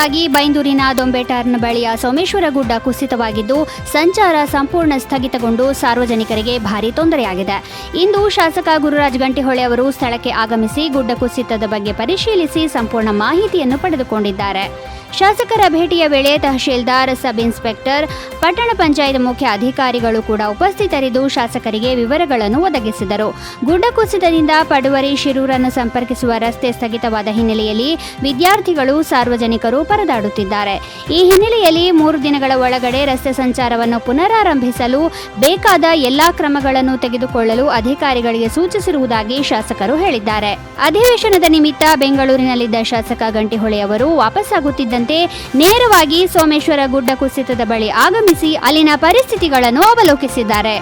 ಮಳೆಯಿಂದಾಗಿ ಬೈಂದೂರಿನ ದೊಂಬೆಟಾರ್ನ ಬಳಿಯ ಸೋಮೇಶ್ವರ ಗುಡ್ಡ ಕುಸಿತವಾಗಿದ್ದು, ಸಂಚಾರ ಸಂಪೂರ್ಣ ಸ್ಥಗಿತಗೊಂಡು ಸಾರ್ವಜನಿಕರಿಗೆ ಭಾರಿ ತೊಂದರೆಯಾಗಿದೆ. ಇಂದು ಶಾಸಕ ಗುರುರಾಜ್ ಗಂಟಿಹೊಳೆ ಅವರು ಸ್ಥಳಕ್ಕೆ ಆಗಮಿಸಿ ಗುಡ್ಡ ಕುಸಿತದ ಬಗ್ಗೆ ಪರಿಶೀಲಿಸಿ ಸಂಪೂರ್ಣ ಮಾಹಿತಿಯನ್ನು ಪಡೆದುಕೊಂಡಿದ್ದಾರೆ. ಶಾಸಕರ ಭೇಟಿಯ ವೇಳೆ ತಹಶೀಲ್ದಾರ್, ಸಬ್ ಇನ್ಸ್ಪೆಕ್ಟರ್, ಪಟ್ಟಣ ಪಂಚಾಯತ್ ಮುಖ್ಯ ಅಧಿಕಾರಿಗಳು ಕೂಡ ಉಪಸ್ಥಿತರಿದ್ದು ಶಾಸಕರಿಗೆ ವಿವರಗಳನ್ನು ಒದಗಿಸಿದರು. ಗುಡ್ಡ ಕುಸಿತದಿಂದ ಪಡುವರಿ ಶಿರೂರನ್ನು ಸಂಪರ್ಕಿಸುವ ರಸ್ತೆ ಸ್ಥಗಿತವಾದ ಹಿನ್ನೆಲೆಯಲ್ಲಿ ವಿದ್ಯಾರ್ಥಿಗಳು, ಸಾರ್ವಜನಿಕರು ಪರದಾಡುತ್ತಿದ್ದಾರೆ. ಈ ಹಿನ್ನೆಲೆಯಲ್ಲಿ ಮೂರು ದಿನಗಳ ಒಳಗಡೆ ರಸ್ತೆ ಸಂಚಾರವನ್ನು ಪುನರಾರಂಭಿಸಲು ಬೇಕಾದ ಎಲ್ಲಾ ಕ್ರಮಗಳನ್ನು ತೆಗೆದುಕೊಳ್ಳಲು ಅಧಿಕಾರಿಗಳಿಗೆ ಸೂಚಿಸಿರುವುದಾಗಿ ಶಾಸಕರು ಹೇಳಿದ್ದಾರೆ. ಅಧಿವೇಶನದ ನಿಮಿತ್ತ ಬೆಂಗಳೂರಿನಲ್ಲಿದ್ದ ಶಾಸಕ ಗಂಟಿಹೊಳೆ ಅವರು ವಾಪಸ್ಸಾಗುತ್ತಿದ್ದಂತೆ ನೇರವಾಗಿ ಸೋಮೇಶ್ವರ ಗುಡ್ಡ ಕುಸಿತದ ಬಳಿ ಆಗಮಿಸಿ ಅಲ್ಲಿನ ಪರಿಸ್ಥಿತಿಗಳನ್ನು ಅವಲೋಕಿಸಿದ್ದಾರೆ.